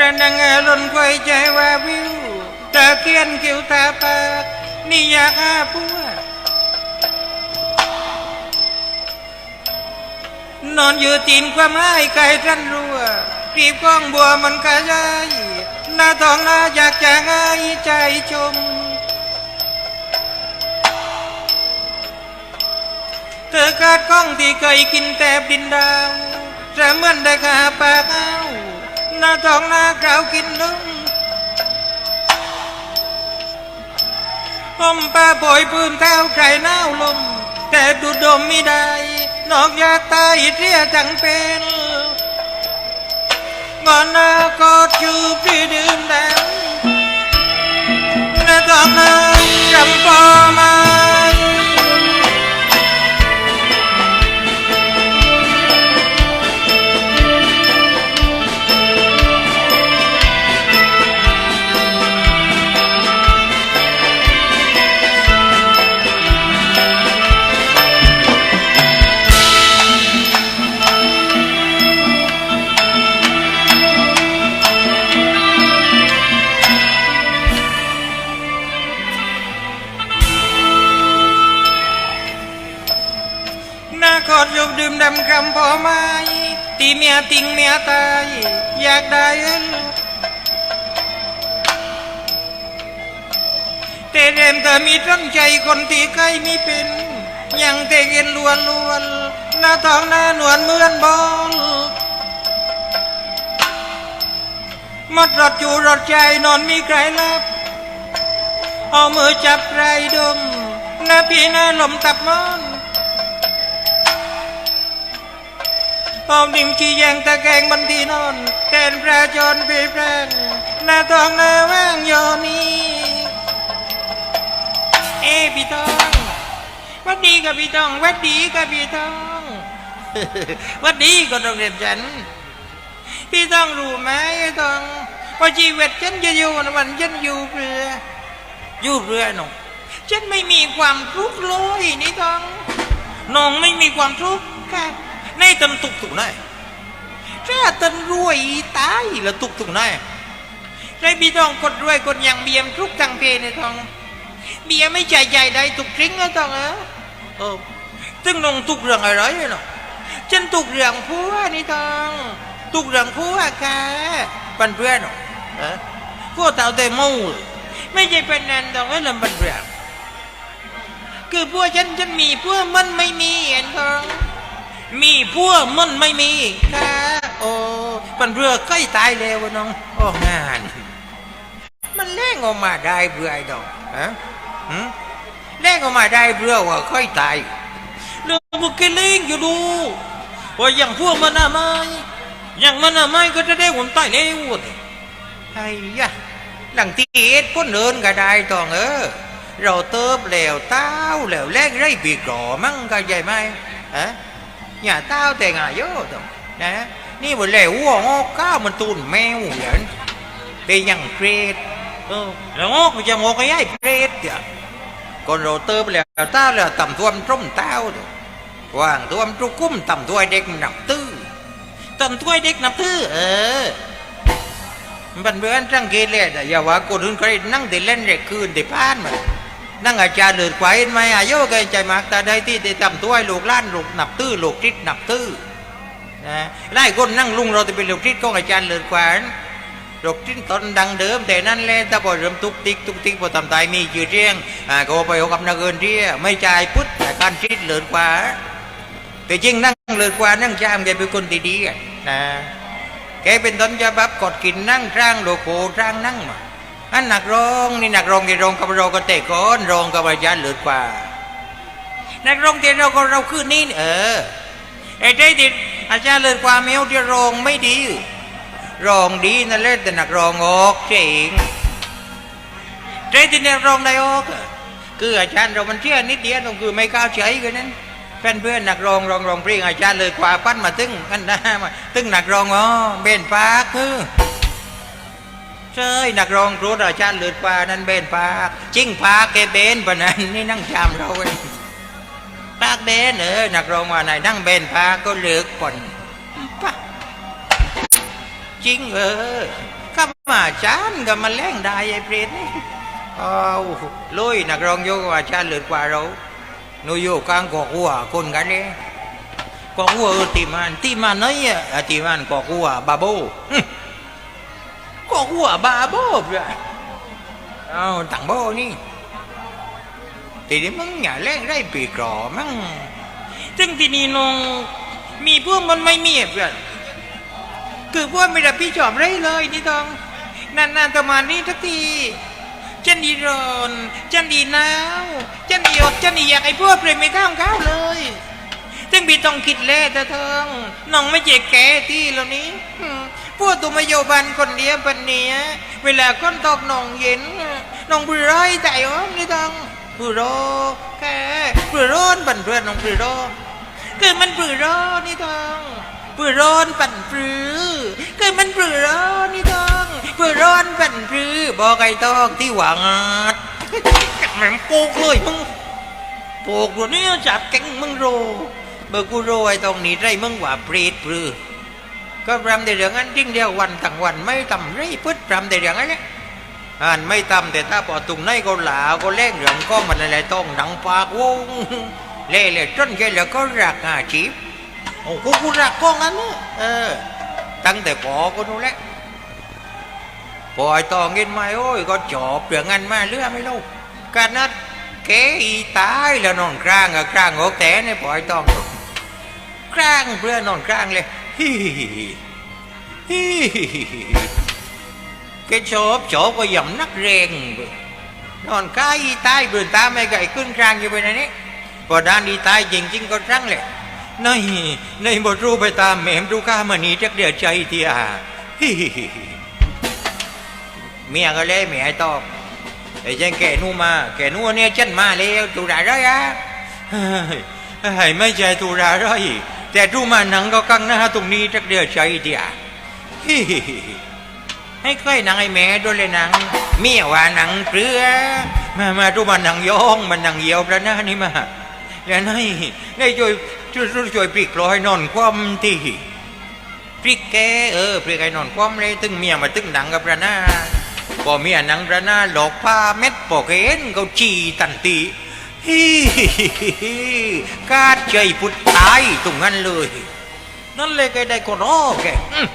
ระนังลนควยใจว่าวิวตะเกียนคิวตาปากนี่อยากอาพัวนอนอยู่ตีนความหายไกลท่านรัวรีบก้องบัวมันกระยายหน้าท้องหน้าอยากจะง่ายใจชมเธอคาดก้องที่เคยกินแต่ดินดาวจะเหมือนได้ขาปากเอา หน้าท้องหน้ากราวกินนมผมป้าบ่อยปืนเท้าใครหนาวลม แต่ดูดมไม่ได้ นอกยากตายเรียจังเป็นงอนหน้ากอดจูบที่ดื่มแล้วหน้าท้องหน้ากำปอมาำคำพอไหมตีเมียติงเมียตายอยากได้เอ็นแต่เรมเธอมีตั้งใจคนที่ใกล้มีเป็นยังเตเงินลวนลวนหน้าท้องหน้าหนวลเหมือนบอลมัดรถอยู่รถใจนอนมีใครรับ เอามือจับไรดมหน้าพี่หน้าลมตับมอน อมดิ่งขี้แยงตะแกงบันทีนอนแทนแพรจรเปรแปรนหน้าทองหน้าแว่งโยนีเอ้พี่ทองวัดดีกับพี่ทองวัดดีกับพี่ทองวัดดีก็ต้องเรียนฉัน พี่ต้องรู้ไหมไอ้ทองว่าชีวิตฉันจะอยู่ในวันฉันอยู่เรืออยู่เรือหนองฉันไม่มีความทุกข์เลยนี่ทองน้องไม่มีความทุกข์ค่ะ นตำตุกตุกไหนถ้าตันรวยตายแล้วตุกตุกไหนไรพี่ทองกดรวยกดอย่างเบียมทุกทางเพในทอง เบียไม่ใจใหญ่ได้ตุกทริ้งนะทองเออเออซึ่งน้องตุกเรื่องอะไรเนาะฉันตุกเรื่องผัวนี่ทองตุกเรื่องผัวค่ะปันเพื่อนเนาะเออพวเต่าเตมูไม่ใช่เป็นนันทองไอ้ลำบันเรื่องคือพวฉันฉันมีพวมันไม่มีเห็นทอง มีพวมันไม่มีค่ะโอ้มันเรือใกล้ตายแล้วน้องโอ้งานมันแรงออกมาได้เบื่อไอ้ดอกฮะหืมแรงออกมาได้เบื่อว่าค่อยตายเรื่องบุกเกลิงอยู่ดูว่าอย่างพวกมันอะไม่อย่างมันอะไม่ก็จะได้หุ่นตายแล้ววะไอ้ยะหลังที่เอ็ดพ้นเดินก็ได้ตองเออเราเติบแล้วเต้าแล้วแรงไรปีกรอมั่งก็ใหญ่ไหมฮะ อย่าเต้าแต่งอายุตรงนะนี่บนเลยวัวงอกก้าวมันตูนแมวเหรียญได้ยังเกรดเออแล้วงอกมันจะงอกไอ้ไอ้เกรดเดี๋ยก่อนเราเติมแล้วเต้าแล้วต่ำตัวมันร่มเต้าเดี๋ยววางตัวมันรุกุ้มต่ำตัวเด็กนับตื้อต่ำตัวเด็กนับตื้อเออมันเป็นเบื่อจังเกลียดอย่าว่ากูถึนใครนั่งเดินเล่นเด็กคืนเด็กบ้านมา นั่งอาจารย์เห็นไหมอายุแกใจมากแต่ได้ที่ได้ทำตัวให้ลูกล้านลูกหนับตื้อลูกทิศหนับตื้อนะไล่คนนั่งลุงเราจะเป็นลูกทิศของอาจารย์เลือดควายลูกทิศตอนดังเดิม แต่นั่นแหละถ้าพอเริ่มตุกติกตุกติกพอทำตายมีชื่อเรียงอ่าก็ไปเอากับนักเงินเรียไม่ใจพุทธแต่การทิศเลือดควาแต่จริงนั่งเลือดควานั่งจามแกเป็นคนดีๆนะแกเป็นต้นฉบับกดกินนั่งร่างโลโก้ร่างนั่งมา อันหนักรองนี่นักรองที่รองกับเราก็เตะก้อนรองกับอาจารย์เลือดกว่าหนักรองที่เราก็เราคือนี่เออไอ้ใจที่อาจารย์เลือดกว่าแมวที่รองไม่ดีรองดีนั่นแหละแต่หนักรองออกเจ๋งใจที่นักรองได้ออกคืออาจารย์เรามันเชื่อนิดเดียวตรงคือไม่ก้าวเฉยกันนั้นเพื่อนเพื่อนๆนักรองรองรองเพลงอาจารย์เลือดกว่าปั้นมาตึ้งอันนั้นมาตึ้งนักรองอ๋อเบนปากคือ ใช่นักร้องครูอาจารย์เลือดปลานั่นเบนปากจิ้งปากแกเบนปะนั้นนี่นั่งจามเราเองปากเบนเออนักร้องว่าไหนนั่งเบนปาก็เลือกป่อนปะจริงเออมาจานก็มาแล่งได้ไอ้เปรตนี่เอาลุยนักร้องโยกว่าจานเหลือกว่าเราหนูโยกกลางกอกหัวคนกันเลยกอกหัวตีมันตีมันน้อยอะตีมันกอกหัวบาโบ อกหัวบาโบเปล่าเอาตังโบนี่ทีนี้มึงอย่าแล่งได้ปีกรอมั้งซึ่งทีนี้น้องมีพวกมันไม่มีเพื่อนคือพวกไม่รับพี่ชอบไรเลยนี่ต้องนานๆประมาณนี้ทักทีฉันดีร้อนฉันดีหนาวฉันดีอดฉันดีอยากไอ้พวกเปรไม่ข้ามข้าวเลยจึงพี่ต้องคิดแล่แต่เทิงน้องไม่เจ๊แก่ที่เหล่านี้อืม พวกตัวมาโยบันคนเดียวปันเนี้ยเวลาก้นตอกนองเย็นน้องปรือร้อยใจอ้อมนี่ต้องปรือรอแค่ปรือร้อนบันเพื่อนน้องปรือรอคือมันปรือร้อนนี่ต้องปรือร้อนปั่นปรือคือมันปรือร้อนนี่ต้องปรือร้อนปั่นปรือบอกไอ้ตอกที่หวังดแม่งโปกเลยมึงโปกตัวนี้จับแก๊งมึงโรเบอร์กูโรไอ้ตรงนี้ไรมึงว่าเปรตปรือ ก็รำแต่เรื่องนั้นจริงเดียววันทั้งวันไม่ทำไรพึ่รำแต่เรื่องนั้นเนี่ยอ่านไม่ทำแต่ถ้าพอตุงในก็หลาก็เล่งเรื่องก็มันอะไรต้องดังปากวงเล่เลยจนแค่แล้วก็รักอาชีพโอ้กูกูรักก้องนั้นนะเออ ตั้งแต่พอก็นู้นแหละปล่อยต่อเงินมาโอ้ยก็จอบเรื่องงานมาเรื่อไม่รู้การนัดเกอีตายแล้วนอนกลางอะกลางโอกแต่ในปล่อยต้องกลางเพื่อนอนกลางเลย ฮิฮิฮิฮิฮิแกชอบชอบก็ย่ำนักเรงนอนกายอีตายเบื่อตาไม่ไก่ขึ้นกลางอยู่ไปไหนนี่พอด้านดีตายจริงๆก็รั้งเลยในในบทรู้ไปตามแม่มดูข้ามันนี้จักเดือดใจเทียฮิฮิฮิฮิเมียก็เลยเมียตอบไอ้เจ้าแกนู่มาแกนู่เนี่ยฉันมาแล้วตุระไรอะเฮ้ยเฮ้ยไม่ใช่ตุระไรแต่รู้มาหนังก็กังหน้าตรงนี้จักเดือดใจเทียให้เคยหนังไอ้แม่ด้วยเลยหนังเมียว่าหนังเปลือมามาดูมันหนังย่องมันหนังเหี่ยวพระหน้านี่มาแล้วนายนายช่วยช่วยช่วยช่วยปลิกลอยนอนคว่ำที่ปลิกแกเออปลิกไอ้นอนคว่ำเลยตึงเมียมาตึงดังกับพระหน้าพอเมียหนังพระหน้าหลอกผ้าเม็ดปอกเห็นเขาจีตันตี กาดใจพุดตายตรงนั้นเลย นั่นเลยแกได้กอดรอแกอืม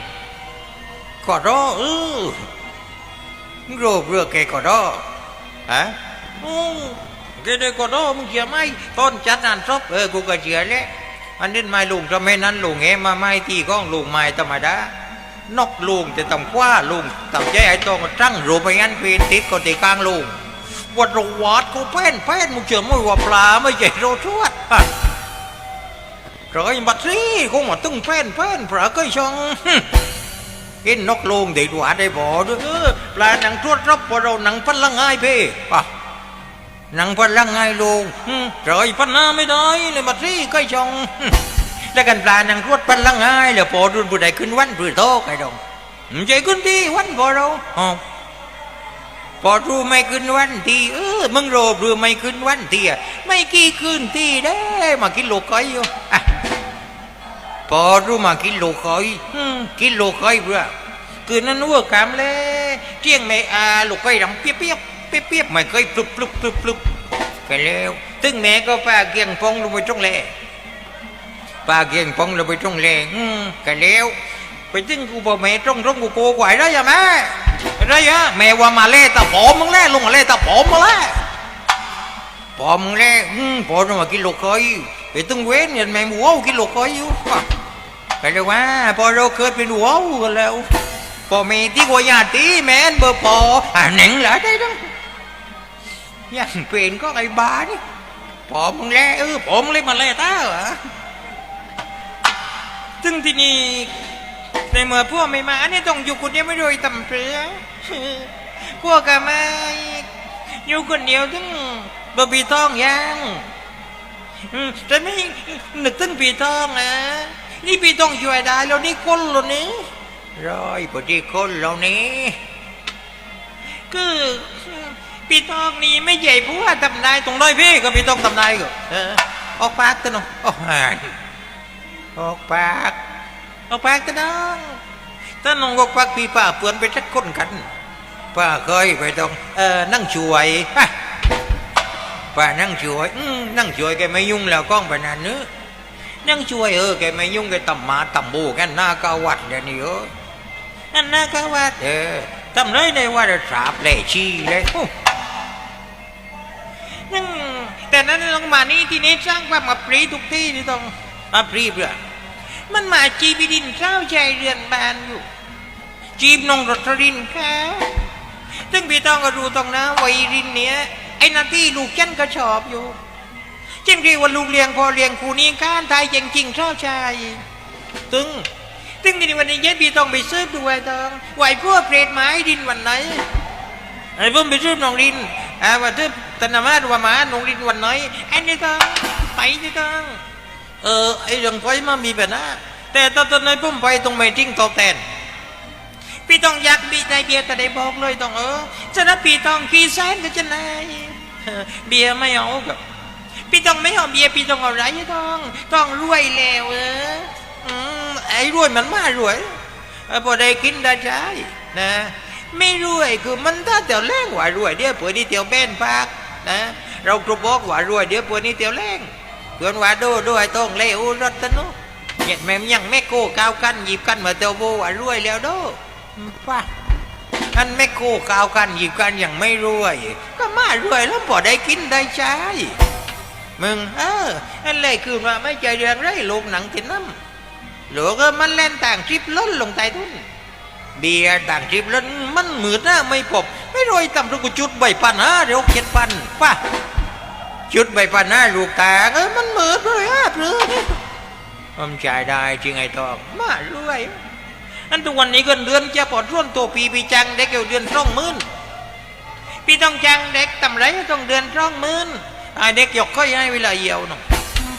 กอดรอเออโรบเรือแกกอดรอฮะอืมแกได้ก็รอมึงเชื่อไหมต้นจัดงานศพเออกูก็เชื่อแหล้วอันนี้ไม่ลุงทำไมนั้นลุงเอมาไม่ที่ก้องลุงไม่ธรรมดานกลุงจะตำคว้าลุงตำใจไอ้ตองก็ตั้งรูปไปงั้นเพนติดก็ตีกลางลุง วัดรวัดกูเป้นเป้นมึงเชื่อไหมว่าปลาไม่ใช่โรทวดฮะรอยบัดซี่กูมาตึงเป้นเป้นปลาก็ชองกินนกลงเด็กหวาได้บ่ด้วยเออปลาหนังทวดรับพอเราหนังพันละง่ายเพ่ป่ะนังพันลังไงลงอืมรอยพันหน้าไม่ได้เลยมาซี่ก็ชองแล้วกันปลาหนังรวดพันลังไงแล้วพอรุนผู้ใดขึ้นวันผู้โตไก่ดงใจขึ้นที่วันพอเราอ๋อ พอรู้ไม่ขึ้นวันที่เออมึงโรบรือไม่ขึ้นวันที่อะไม่กี่คืนที่ได้มากินโลก้อยอยู่พอรู้มากินโลก้อยกินโลก้อยเพื่อคืนนั้นวัวกามเลยเที่ยงไม่อาโลก้อยดำเปียบเปียบเปียบๆไม่เคยปลุบปลุบปลุบปลุบไปแล้วตึ้งแม่ก็ป้าเกียงพงลงไปตรงแลป้าเกียงพงลงไปตรงแลอืมกันแล้วไปตึ้งกูบอกแม่ตรงตรงกูโกกไหวได้ยังแม่ ได้ยะแม่ว่ามาเล่ตาผอมมึงแล่ลงมาเล่ตาผอมมาแล่ผอมมึงแล่อืมผอมมากินลูกเคยไปตึงเว้นเนี่ยแม่หมูกินลูกเคยอยู่ไปเลยว่าพอเราเกิดเป็นหัวกันแล้วพอมีที่กัวญาติแม่นเบอร์ปออ่าหนังเหรอได้ดังยังเป็นก็ไอ้บานี่พอมึงแล่เออผมเลยมาแลตาเหรอซึ่งที่นี่ ในเมื่อพวกไม่มาอันนี้ต้องอยู่คนเดียวไม่โดยตำเปลือพวกก็ไม่อยู่คนเดียวถึงบะบีทองยังอืมแต่ไม่นึกถึงปีทองนะนี่ปีทองช่วยได้แล้วนี่คนแล้วนี่ร้อยพอดีคนเหล่านี้คือพี่ตองนี่ไม่ใหญ่ผู้ว่าทำนายตรงร้อยพี่ก็พี่ต้องทำนายก็ออกปากตะน้องออกหายออกปาก ออกปากตะน้องถ้าน้องกควักพี่ป้าเปือนไปสักคนกันป้าเคยไปตรงเออนั่งช่วยฮะป้านั่งช่วยอืมนั่งช่วยแกไม่ยุ่งแล้วกล้องไปนานเนื้อะนั่งช่วยเออแกไม่ยุ่งแกตำหมาตำบูกันหน้ากาวัดเดี๋ยวนี้เออนั่นหน้ากาวัดเออทำไรในว่าจะสาบเลยชีเลยโอ้นั่งแต่นั้นลงมานี่ที่นี้สร้างความมาปรีทุกที่นี่ต้องมาปรีเพื่อ มันมาจีบดินเช้าใจเรือนบานอยู่ จีบนองรถรินค่ะซึ่งพี่ต้องก็รู้ตรงนะวัยรินเนี้ยไอ้นาที่ลูกฉันก็ชอบอยู่เช่นที่ว่าลูกเลี้ยงพอเลี้ยงครูนี้ข้านไทยจริงจริงๆชอบชายตึงตึงในวันนี้เย็นพี่ต้องไปซื้อดูไอ้ตองไหวพวกเปรตไม้ดินวันไหนไอ้เพิ่มไปซื้อน้องรินอ่าว่าซื้อตนามาดูว่ามาน้องรินวันไหนไอ้นี่ต้องไปนี่ต้อง เออไอ้เรื่องไปมามีปัญหาแต่ตอนนั้นผมไปตรงไม่จริงตอบแทนพี่ต้องอยากบีใจเบียร์แต่ได้บอกเลยต้องเออจะนับพี่ต้องขี้แสนก็จะนายเบียร์ไม่เอากับพี่ต้องไม่เอาเบียร์พี่ต้องเอาไรต้องต้องรวยแล้วเอออไอ้รวยมันมารวยพอได้กินได้ใช้นะไม่รวยคือมันถ้าเตียวแรงว่ารวยเดี๋ยวเผื่อนี่เตียวเบนพักนะเรากรบอกว่ารวยเดี๋ยวเผื่อนี่เตียวแรง เกินว่าดูด้วยต้องเลวรถตนุเห็นแม่มยังแม่โก้ก้าวกันหยิบกันมาเตียวโบว่ารวยแล้วดูป่ะอันไม่โก้ก้าวกันหยิบกันอย่างไม่รวย ก็มารวยแล้วพอได้กินได้ใช้มึงเอออันเลยคือว่าไม่ใจเรื่องไรลูกหนังติดน้ำหลวก็มันเล่นต่างทริปล้นลงใต้ทุนเบียร์ต่างทริปล้นมันหมืดหน้าไม่ปบไม่รวยต่ำทุกจุดใบปันฮะเดี๋ยวเขียนปันป่ะ จุดใบปันหน้าลูกตาเออมันหมืดเลยฮะเพื่อมันจ่ายได้จริงไอ้ทองมารวยอันทุกวันนี้เงินเดือนจะปลดร่วนตัวปีปีจังเด็กเกี่ยวเดือนสองมื่นพี่ต้องจังเด็กทำไรก็ต้องเดือนสองมื่นไอ้เด็กหยกค่อยให้เวลาเยียวหน่อย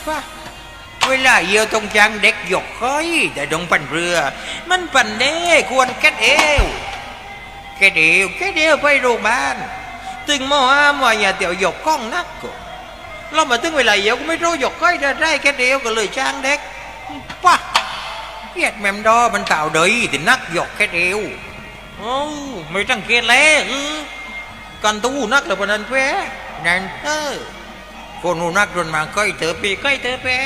ป่ะเวลาเยียวต้องจังเด็กหยกค่อยแต่ดงปั่นเรือ มันปั่นเด้ควรแก๊ดเอวแก๊ดเอวแก๊ดเอวไปโรงพยาบาลตึงหมอห้ามว่าอย่าเตี่ยวหยกก้องนักก็ แล้วมาถึงเวลาเดียวก็ไม่รู้หยกก้อยได้แค่เดียวก็เลยช้างเด็กป้าเกียดแมมดอมันเก่าเดยถึงนักหยกแค่เดียวโอ้ไม่ตั้งเกียดแล้วกันตู้นักเลยพนันแพ้นั่นเออคนหูนักโดนมาก้อยเธอปีก้อยเธอแพ้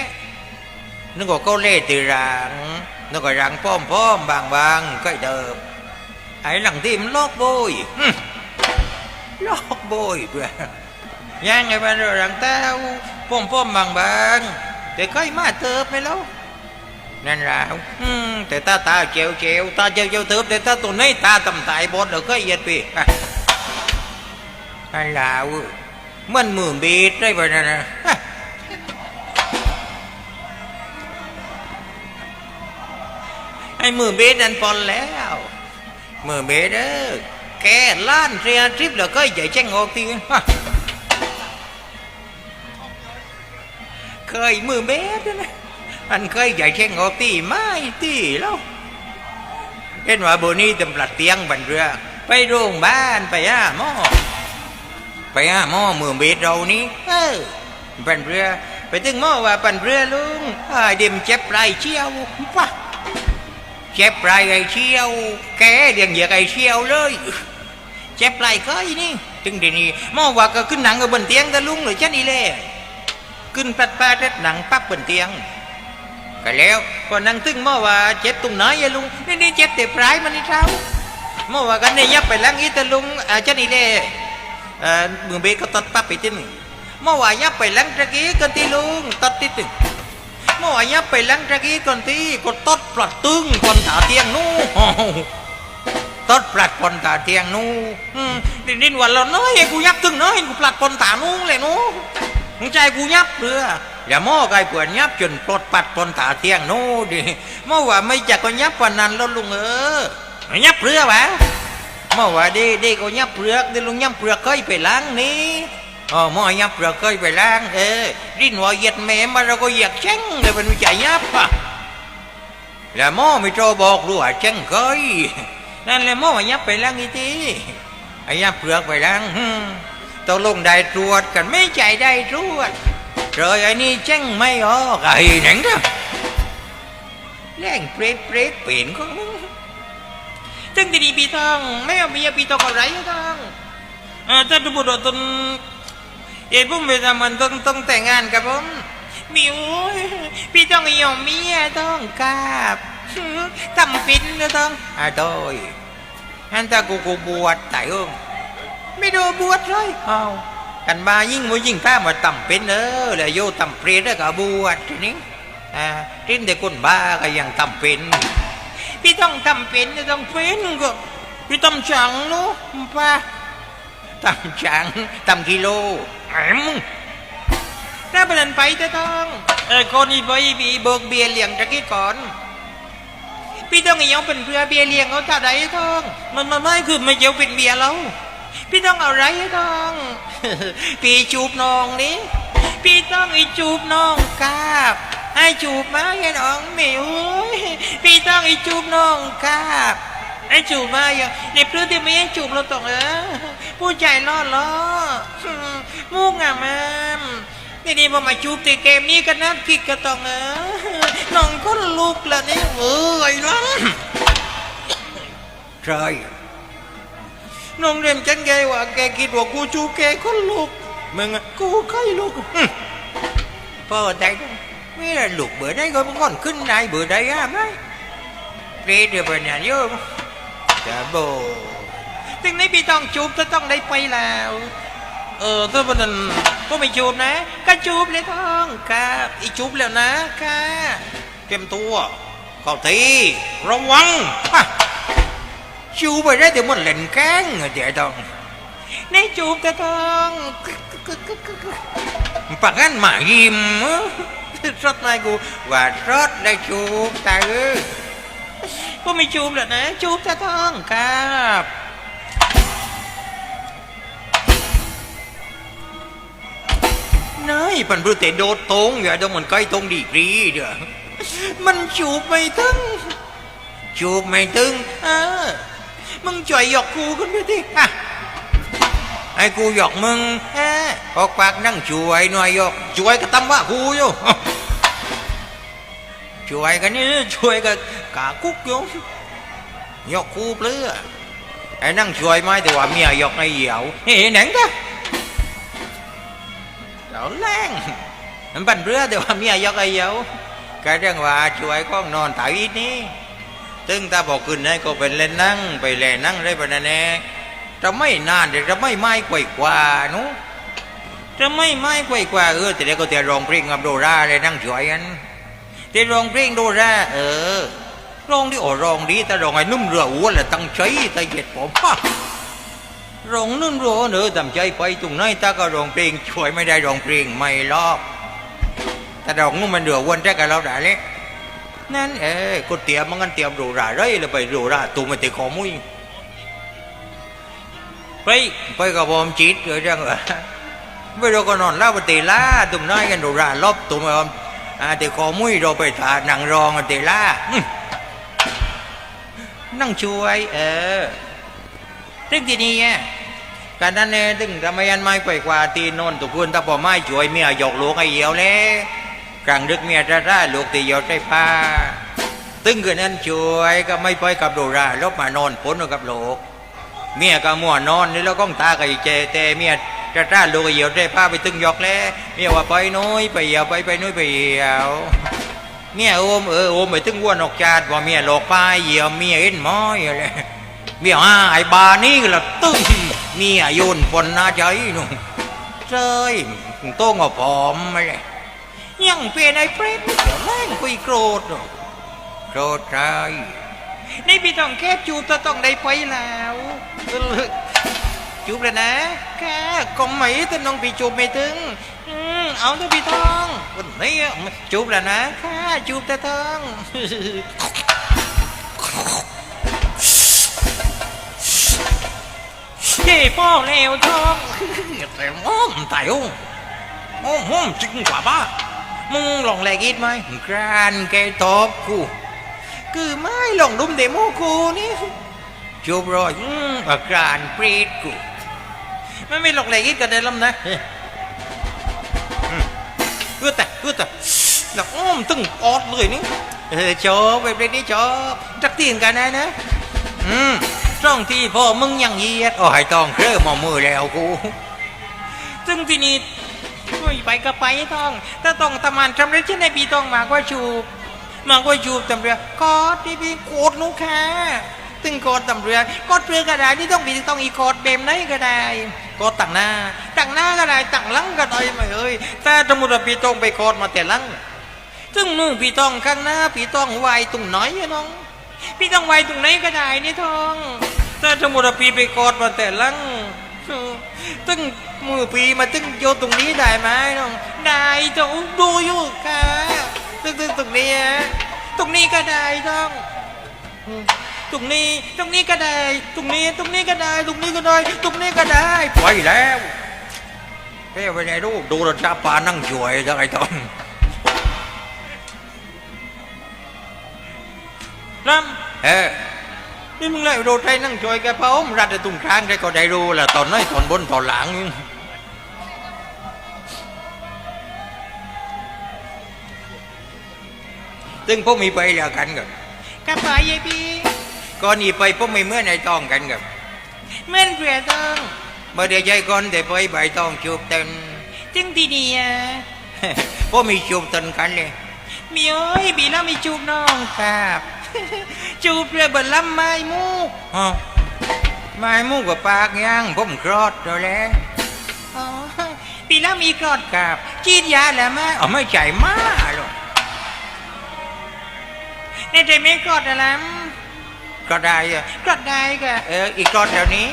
นึกว่าเขาเล่ตีรังนึกว่ารังพ้อมป้อมบางบางก้อยเธอไอ้หลังที่มันลอกโบยลอกโบยด้วย ยังไงมแต่ตาตาเจียวเจียวตาเจียวเจียวเติบแต่ตาตัวนี้ตาต่ำตายบดเดี๋ยวก็เอียดไปอะนั่นและเว้ยมันมือบีดได้ไปนั่นนะไอ้มือเบีดนั่นปอนแล้วมือเบีดเด้อแกล้านเรียทริปแล้วก็ใหญ่แจ้งออกที เคยมือเบสนะมันเคยใหญ่เชงออกตีไม่ตีแล้วเห็นว่าโบนี่ตำปลัดเตียงบันเรือ ไปโรงบ้านไปอะหมอไปอะหมอมือเบสเรานี่เออบันเรือ ไปถึงหมอว่าบันเรือลุงเดิมเจ็บไรเชียวปะเจ็บไรไอเชียว แกเดียงเหยียกไอเชียวเลยเจ็บไรก็อีนี่ถึงเดี๋ยวนี้หมอว่าก็ขึ้นหนังกับบนเตียงกันลุงหรือเช่นอีเล่ lê kinh phát phát rất nặng ปั๊บ bên tiếng ก็แล้วก็นั่งตึงเมื่อว่าเจ็บตรงไหนอะลุงนี่นี่เจ็บแต่ปลายมันนี่เท้าเมื่อว่ากันเนี่ยยับไปล้างอีตะลุงอาจจะนี่เลยเอ่อมือเบก็ตัดปั๊บไปที่หนึ่งเมื่อว่ายับไปล้างตะกี้กันที่ลุงตัดที่หนึ่งเมื่อว่ายับไปล้างตะกี้กันที่ก็ตัดปลัดตึงคนถาเตียงนู้ตัดปลัดคนถาเตียงนู้อืมดินดินวันเราน้อยกูยับตึงน้อยกูปลัดคนถานู้เลยนู้ มึงใจกูยับเรืออย่าโม่ไก่ปวดยับจนปลดปัดปนตาเที่ยงโนู้ดิเมื่อว่าไม่จักก็ยับปานนั้นแล้วลุงเออยับเรือวะเมื่อว่าดีดีก็ยับเปลือกดิลุงยับเปลือกเคยไปล้างนี้อ๋อมอยับเปลือกเคยไปล้างเออรินว่าเหยียดแม่มาเราก็เหยียดเช่งเลยเป็นวิจัยยับอะแล้วมอไม่โจบอกรู้ว่าเช่งเคยนั่นแหละมอยับไปล้างอีทีไอ้ยับเปลือกไปล้างฮึ่ม ตกลงได้ตรวจกันไม่ใจได้ตรวจ rồi anh đi chăng mày ó gầy nắng đó Lên prết prết biển con ตึงทีนี้พี่ทองไม่เอาเมียพี่ทองอะไรทองเออถ้าดูบุตรตนเอ้ผมไปทำมันต้องต้องแต่งงานกับผมมิวพี่ต้องยอมเมียต้องกราบทำปินนะต้องอะโดยฮันตากูกูบวชแต่เอิง ไม่ดูบวชเลยเอากันมายิ่งมวยิ่งข้ามาต่ำเป็นเออแล้วโยต่ำเปรตแล้วก็บวชทีนี้อ่าทิ้งแต่คนบ้าก็ยังต่ำเป็นพี่ต้องทำเป็นจะต้องเป็นก็พี่ต้องจังเนาะป้าทำจังทำกิโลแหมถ้าเป็นนั้นไปจะต้องเออคนอีไปมีเบิกเบียร์เลี้ยงตะกี้ก่อนพี่ต้องเอาเป็นเพื่อเบียร์เลี้ยงเขาถ้าใดท้องมันมันไม่คือไม่เจียวเป็นเบียร์แล้ว พี่ต้องเอาไรท้อง พี่จูบน้องนี่พี่ต้องไอจูบน้องกราบไอจูบมาไอ้น้องเหมียวพี่ต้องไอจูบน้องกราบไอจูบมาอย่างเด็กเพื่อนที่ไม่ให้จูบเราต้องเออผู้ใจล่อล้อมุกงามมนี่นี่พอมาจูบตีเกมนี้กันนะคิดก็ต้องเออน้องก็ลุกแล้วนี่เอ้ยลังใช่ น้องเรียนฉันแกว่าแกคิดว่ากูจูบแกก็ลุกมึงอะกูใครลุกอืมพอได้ไม่ได้ลุกเบื่อได้ก็มันก่อนขึ้นได้เบื่อได้อะไหมเปรตเดี๋ยวไปเนี่ยโยมจะโบถึงนี้พี่ต้องจูบจะต้องได้ไปแล้ว เออถ้าวันนั้นก็ไม่จูบนะ ก็จูบเลยท้องครับอีจูบแล้วนะค่ะเตรียมตัวเข้าทีระวังฮะ จูบไปได้เดี๋ยวมันเล่นแกล้งเดี๋ยวต้องในจูบก็ต้องปากงั้นหมายิ้มรถนายกูว่ารถได้จูบแต่เออก็ไม่จูบแล้วนะจูบจะต้องครับนายปันบรุเตโดดตรงอย่าดองมันใกล้ตรงดีกรีเด้อมันจูบไม่ถึงจูบไม่ถึงเออ มึงจ่อยหยอกกูกันด้วยดิฮะไอ้กูหยอกมึงฮะออกปากนั่งช่วยหน่อยหยอกช่วยก็ตำว่ากูอยู่ช่วยกันนี่ช่วยกันกาคุกอยู่หยอกกูเปลือไอ้นั่งช่วยไม่แต่ว่าเมียหยอกไอ้เหี่ยวเฮ้หนังจ้ะเราแรงมันบันเรือแต่ว่าเมียยกไอ้เยาก็เรื่องว่าช่วยก้องนอนตายอีนี้ ตึงตาบอกขึ้นให้ก็เป็นเล่นนั่งไปเล่นั่งได้ปะนั่นแน่จะไม่นานเดี๋ยวจะไม่ไม้กว่ากว่าหนูจะไม่ไม้กว่ากว่าเออแต่เดี๋ยวก็จะร้องเพลงกับโดราเลยนั่งช่วยกันจะร้องเพลงโดราเออร้องดีโอ้ร้องดีแต่ร้องไอ้นุ่มเรืออ้วนแหละตั้งใจแต่เหยียดผมฮะร้องนู่นร้อเนอทำใจไปตรงไหนตาก็ร้องเพลงช่วยไม่ได้ร้องเพลงไม่รอบแต่ร้องนู่นมันเดือดวันแรกกับเราได้เลย นั่นเอ้ก็เตรียมมันกันเตรียมดูราไรแล้วไปดูราตูมันติขอมุ้ยไปไปกับผมจีดเกิดยังเหรอไม่เราก็นอนเล่าปฏิลาตุ่มน้อยกันดูราลบตุ่มอมอาติขอมุ้ยเราไปตาหนังรองกันติลานั่งช่วย เออเรื่องที่นี่อะการนั้นเนี่ยถึงทำไมอันไม่ไปกว่าตีนนตุกุนถ้าพอไม่ช่วยเมียหยอกลูกไอ้เหี่ยวเลย กลางดึกเมียจะร่าลูกตีหยอกใส่ผ้า ตึงกันนั้นช่วยก็ไม่ไปกับโดราลบมานอนปนกับลูกเมียก็มัวนอนนี่แล้วก้องตาก็อีเจแต่เมียจะร่าลูกเหี่ยวใส่ผ้าไปตึงหยอกแล้วเมียว่าไปน้อยไปเหี่ยวไปไปน้อยไปเหี่ยวเมียโอมเออโอมไปตึงวัวนอกจาดว่าเมียหลอกป้าเหี่ยวเมียเอ็นม้อยอะไรเมียอ่าไอ้บานี่ละตึ้งเมียโยนปนหน้าใจหนูเจ้ยโต้งเอาผอมมาเลย ยังเป็นไอ้เปรตเดี๋ยวแม่งคุยโกรธหนูโกรธใจนี่พี่ต้องแค่จูบจะต้องได้ไปแล้วจูบเลยนะแค่ก็ไม่แต่น้องพี่จูบไม่ถึงอืมเอาเถอะพี่ทองวันนี้จูบแล้วนะแค่จูบแต่ทองเย่พ่อเลวทองแต่ม้อมตายองม้อมม้อมจริงกว่าบ้า มึงหลงแลกอีกไหมกรานแกตอบกูคือไม่หลงดุมเดโมกูนี่จูบรอยอืมอากรานปรตกูไม่ไม่ลงแลกอีกกันได้ลำนะเพื่อแต่เพื่อแต่แล้วอ้อมตึงออดเลยนี่เออชอบไปเปรนี่ชอบจักตีนกันนะนะอืมช่องที่พ่อมึงยังเยียดโอ้ยต้องเครื่อหมอมือแล้วกูซึ่งที่นี้ โอ้ยไปก็ไปต้อง ถ้าต้องทำงานทำเร็จเช่นในปีต้องมากว่าชูบมากว่าชูบตำเรือกอดที่พี่โกดลูกค้าตึงกอดตำเรือกอดเรือก็ได้ที่ต้องมีต้องอีกอดเบมไหนก็ได้กอดต่างหน้าต่างหน้าก็ได้ต่างลังก็ได้ม่เอ้ยถ้าสมมติว่าพี่ต้องไปกอดมาแต่ลังซึ่งนู่นพี่ต้องข้างหน้าพี่ต้องไวตรงไหนอะน้อง พี่ต้องไวตรงไหนก็ได้นี่ทองถ้าสมมติว่าพี่ไปกอดมาแต่ลัง ตึงมือพี่มาตึงโยนตรงนี้ได้ไหมน้องได้จ้ะดูอยู่ค่ะตึงตึงตรงนี้ฮะตรงนี้ก็ได้ท้องอืมตรงนี้ตรงนี้ก็ได้ ตรงนี้ตรงนี้ก็ได้ ตรงนี้ก็ได้ตรงนี้ก็ได้ไปแล้วเฮ้ยไปไหนลูกดูรถจ้าปานั่งช่วยจะไอ้ตอนน้ำเออ นี่มึงเลยโดดใจนั่งช่วยแกเผาผมรัดไอ้ตุ้งค้างได้ก็ได้รู้แหละตอนน้อยตอนบนตอนหลังซึ่งพวกมีไปแล้วกันกับกับไปยายพี่ก่อนนี้ไปพวกมีเมื่อในต้องกันกับเมื่อนเปลี่ยต้องเมื่อเดี๋ยวใจก่อนแต่ไปใบต้องจูบเต็นจึงทีนี้อะพวกมีจูบเต็นกันเลยมีเอ้ยบีแล้วมีจูบน้องครับ จูบเรือเบิดลำไม้มูกอ๋อไม้มูกกับปากย่างผมคลอดแล้วแหละอ๋อปีแล้วมีคลอดกับจีดยาแล้วมั้ยอ๋อไม่ใจมากหรอกในใจไม่คลอดอะไรก็ได้อะก็ได้ก็เอออีกคลอดเดี๋ยวนี้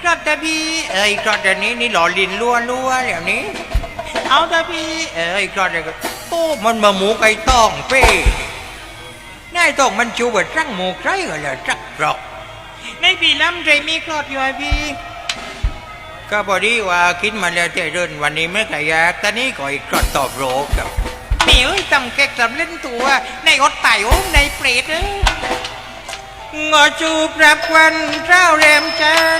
คลอดแต่พี่เอออีกคลอดเดี๋ยวนี้นี่หล่อลินล้วนล้วนเดี๋ยวนี้ เอาแต่พี่เอออีกคลอดเดี๋ยวก็โอ้มันมาหมูไก่ต้องเป้ นายต้องมันชูว่าจังหมูใครก็เลยจักกรอกในปีล้ำใจมีคลอดอยู่ไอ้พี่ก็พอดีว่าคิดมาแล้วใจเดินวันนี้ไม่ขยากตอนนี้ก็อีกคลอดตอบโรคกับเหนียวตำแกกสำเล่นตัวในอดไต่โอ้ในเปรตเอ้ยงอจูบรับวันเจ้าแรมจัน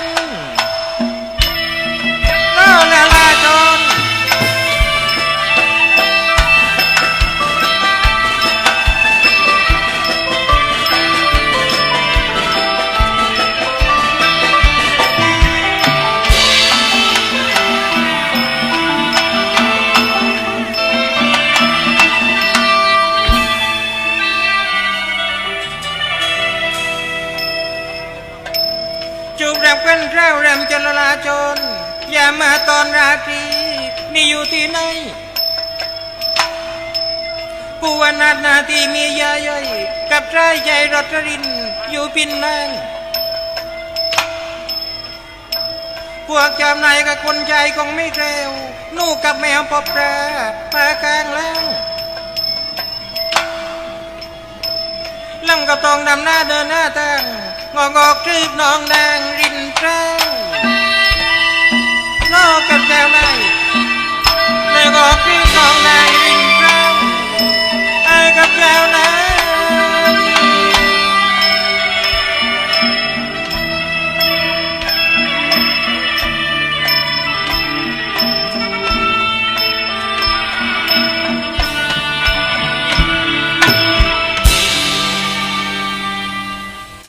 นี่อยู่ที่ไหนผู้วนาถนาที่มียาย่อย กับชายใหญ่รตริน อยู่ปินนังพวกจำนายกับคนใจคงไม่เร็วนู่กับแมวปอบปลาปลากลางล่างลำกับตองดำหน้าเดินหน้าตั้งงอกอกคลืบน้องนางรินแจ้งนอกกับแก้วใน บอกพี่น้องนายวิ่งเร้าไอ้กับแล้วนะ